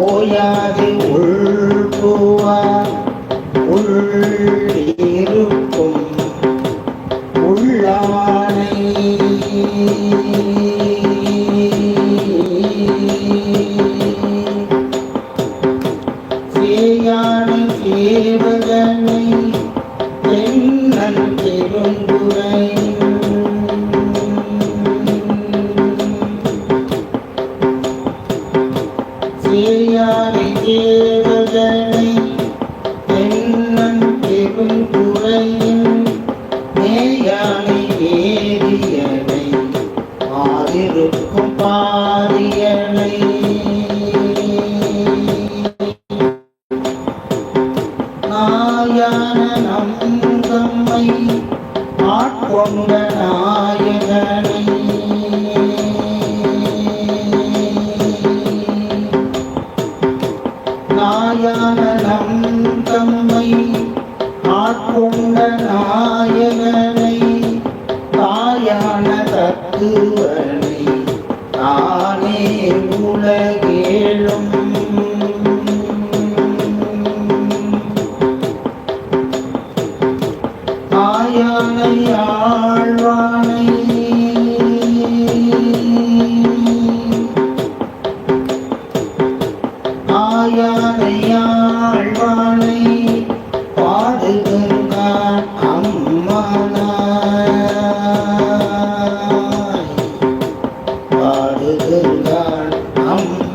ஓயாது உள்புவார் உள்ளிருக்கும் உள்ளவானை. சேயானை சேவகனை தென்னன் பெருந்துரை சேயானை சேவகனை தென்னன் பெருந்துரையின் ஆட்கொண்ட நாயகனை. நாயான தம்மை ஆட்கொண்ட நாயகனை தாயான தத்துவனை தானே உலகேழும் ஆயானை ஆழ்வான் யாழ்வானை பாடுகின்றான் அம்மனாய். பாடுகின்றான் அம்மா